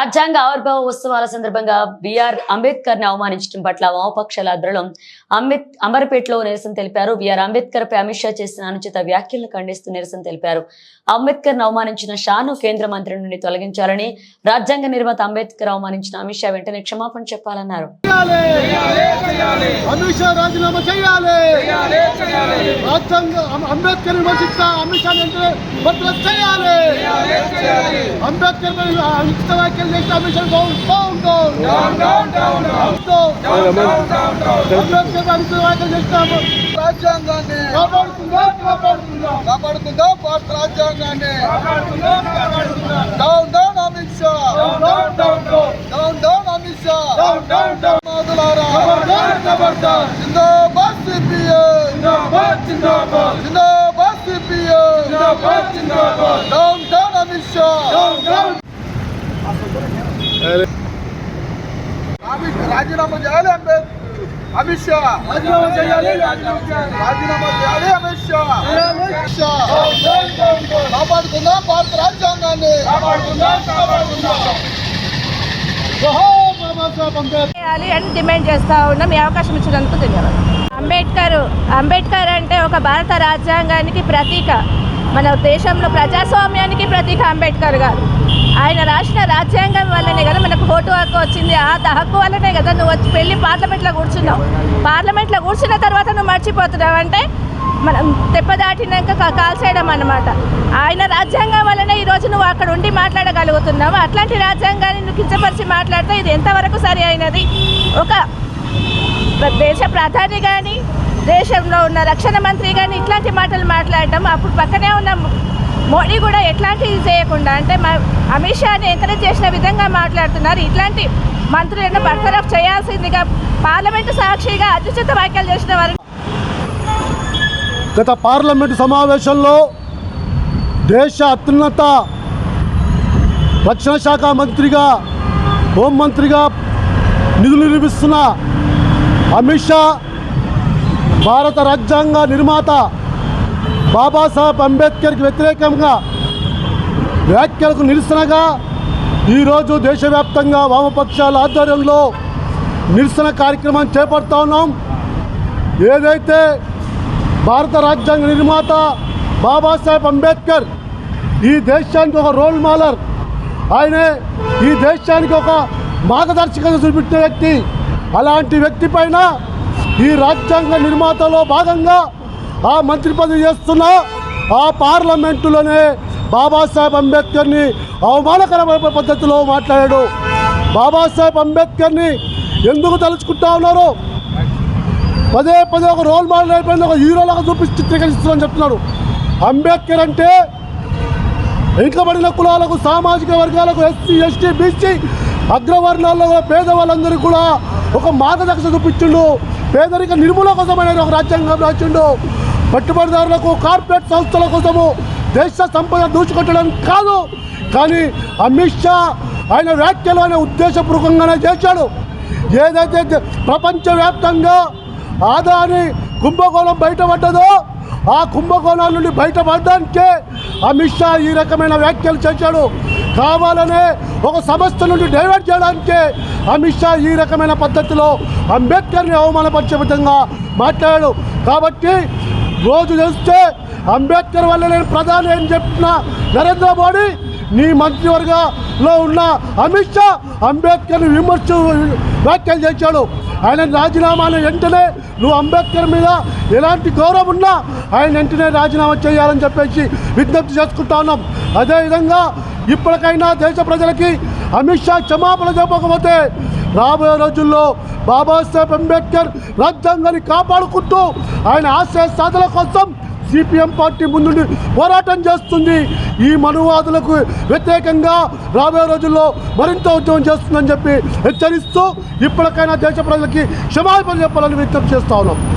రాజ్యాంగ ఆవిర్భావ ఉత్సవాల సందర్భంగా బిఆర్ అంబేద్కర్ని అవమానించడం పట్ల వామపక్షాల దృఢం అంబేద్ అమర్పేటలో నిరసన తెలిపారు బిఆర్ అంబేద్కర్ పై అమిత్ షా చేసిన అనుచిత వ్యాఖ్యలను ఖండిస్తూ నిరసన తెలిపారు అంబేద్కర్ను అవమానించిన షాను కేంద్ర మంత్రి నుండి తొలగించాలని రాజ్యాంగ నిర్మాత అంబేద్కర్ అవమానించిన అమిత్ షా వెంటనే క్షమాపణ చెప్పాలన్నారు అంబేద్కర్ విమర్శించిన అమిత్ షా వెంటనే భద్రత చేయాలి అంబేద్కర్ పై అనుచిత వ్యాఖ్యలు చేసిన Amit Shah down down down Ambedkar పై అనుచిత వ్యాఖ్యలు చేసిన రాజ్యాంగాన్ని కాపాడుతుందా కాపాడుతుందా కాపాడుతుందా భారత రాజ్యాంగాన్ని down down Amit Shah down down down down down Amit Shah down down down మాదులారా ఖబర్దార్ ఖబర్దార్ జిందాబాద్ సిపిఐ జిందాబాద్ జిందాబాద్ జిందాబాద్ సిపిఐ జిందాబాద్ జిందాబాద్ down down Amit Shah down down రాజీనామా చేయాలి అమిత్ షా. రాజీనామా చేయాలి రాజీనామా చేయాలి. రాజీనామా చేయాలి అమిత్ షా. చేయాలి. Amit Shah. Down down down down కాపాడుతుందా భారత రాజ్యాంగాన్ని చేయాలి అని డిమాండ్ చేస్తా ఉన్నాం. ఈ అవకాశం ఇచ్చినందుకు ధన్యవాదాలు. అంబేద్కర్ అంబేద్కర్ అంటే ఒక భారత రాజ్యాంగానికి ప్రతీక. మన దేశంలో ప్రజాస్వామ్యానికి ప్రతీక అంబేద్కర్ గారు. ఆయన రాసిన రాజ్యాంగం వల్లనే కదా మనకు ఓటు హక్కు వచ్చింది. ఆ హక్కు వల్లనే కదా నువ్వు వచ్చి వెళ్ళి పార్లమెంట్లో కూర్చున్నావు. పార్లమెంట్లో కూర్చున్న తర్వాత నువ్వు మర్చిపోతున్నావు. అంటే మనం తెప్పదాటినాక దాటినాక కాల్చేయడం అన్నమాట. ఆయన రాజ్యాంగం వల్లనే ఈరోజు నువ్వు అక్కడ ఉండి మాట్లాడగలుగుతున్నావు. అట్లాంటి రాజ్యాంగాన్ని నువ్వు కించపరిచి మాట్లాడితే ఇది ఎంతవరకు సరి అయినది? ఒక దేశ ప్రధాని కానీ దేశంలో ఉన్న రక్షణ మంత్రి కానీ ఇట్లాంటి మాటలు మాట్లాడటం అప్పుడు పక్కనే ఉన్న మోడీ కూడా ఎట్లాంటివి చేయకుండా అంటే మా అమిత్ షాని ఎంకరేజ్ చేసిన విధంగా మాట్లాడుతున్నారు. ఇట్లాంటి మంత్రులను బర్తరఫ్ చేయాల్సిందిగా పార్లమెంటు సాక్షిగా అత్యుచిత వ్యాఖ్యలు చేసిన వారిని గత పార్లమెంటు సమావేశంలో దేశ అత్యున్నత రక్షణ శాఖ మంత్రిగా హోంమంత్రిగా నిధులు నిర్మిస్తున్న అమిత్ షా భారత రాజ్యాంగ నిర్మాత బాబాసాహెబ్ అంబేద్కర్కి వ్యతిరేకంగా వ్యాఖ్యలకు నిరసనగా ఈరోజు దేశవ్యాప్తంగా వామపక్షాల ఆధ్వర్యంలో నిరసన కార్యక్రమం చేపడతా ఉన్నాం. ఏదైతే భారత రాజ్యాంగ నిర్మాత బాబాసాహెబ్ అంబేద్కర్ ఈ దేశానికి ఒక రోల్ మోడల్ ఆయనే ఈ దేశానికి ఒక మార్గదర్శకంగా చూపించిన వ్యక్తి. అలాంటి వ్యక్తి పైన ఈ రాజ్యాంగ నిర్మాతలో భాగంగా ఆ మంత్రి పదవి చేస్తున్న ఆ పార్లమెంటులోనే బాబాసాహెబ్ అంబేద్కర్ని అవమానకరమైన పద్ధతిలో మాట్లాడాడు. బాబాసాహెబ్ అంబేద్కర్ని ఎందుకు తలుచుకుంటా ఉన్నారు? పదే పదే ఒక రోల్ మోడల్ అయిపోయింది ఒక హీరోలాగా చూపించి చిత్రీకరిస్తున్నారని చెప్తున్నాడు అంబేద్కర్ అంటే వెనుకబడిన కులాలకు సామాజిక వర్గాలకు ఎస్సీ ఎస్టీ బీసీ అగ్రవర్ణాల్లో కూడా పేదవాళ్ళందరికీ కూడా ఒక మార్గదర్శక చూపించిండు. పేదరిక నిర్మూలన కోసం ఒక రాజ్యాంగం రాచిండు పెట్టుబడిదారులకు కార్పొరేట్ సంస్థల కోసము దేశ సంపద దూచుకొట్టడానికి కాదు. కానీ అమిత్ షా ఆయన వ్యాఖ్యలు అనే ఉద్దేశపూర్వకంగానే చేశాడు. ఏదైతే ప్రపంచవ్యాప్తంగా ఆదాని కుంభకోణం బయటపడ్డదో ఆ కుంభకోణాల నుండి బయటపడడానికే అమిత్ షా ఈ రకమైన వ్యాఖ్యలు చేశాడు. కావాలనే ఒక సంస్థ నుండి డైవర్ట్ చేయడానికే అమిత్ షా ఈ రకమైన పద్ధతిలో అంబేద్కర్ని అవమానపరిచే విధంగా మాట్లాడాడు. కాబట్టి రోజు చూస్తే అంబేద్కర్ వల్ల నేను ప్రధాని అని చెప్పిన నరేంద్ర మోడీ నీ మంత్రివర్గంలో ఉన్న అమిత్ షా అంబేద్కర్ని విమర్శ వ్యాఖ్యలు చేశాడు. ఆయన రాజీనామాను వెంటనే నువ్వు అంబేద్కర్ మీద ఎలాంటి గౌరవం ఉన్నా ఆయన వెంటనే రాజీనామా చేయాలని చెప్పేసి విజ్ఞప్తి చేసుకుంటా ఉన్నాం. అదేవిధంగా ఇప్పటికైనా దేశ ప్రజలకి అమిత్ షా క్షమాపణ చెప్పకపోతే రాబోయే రోజుల్లో బాబాసాహెబ్ అంబేద్కర్ రాజ్యాంగాన్ని కాపాడుకుంటూ ఆయన ఆశయ సాధన కోసం సిపిఎం పార్టీ ముందుండి పోరాటం చేస్తుంది. ఈ మనువాదులకు వ్యతిరేకంగా రాబోయే రోజుల్లో మరింత ఉద్యమం చేస్తుందని చెప్పి హెచ్చరిస్తూ ఇప్పటికైనా దేశ ప్రజలకి క్షమాపణ చెప్పాలని విజ్ఞప్తి చేస్తా ఉన్నాం.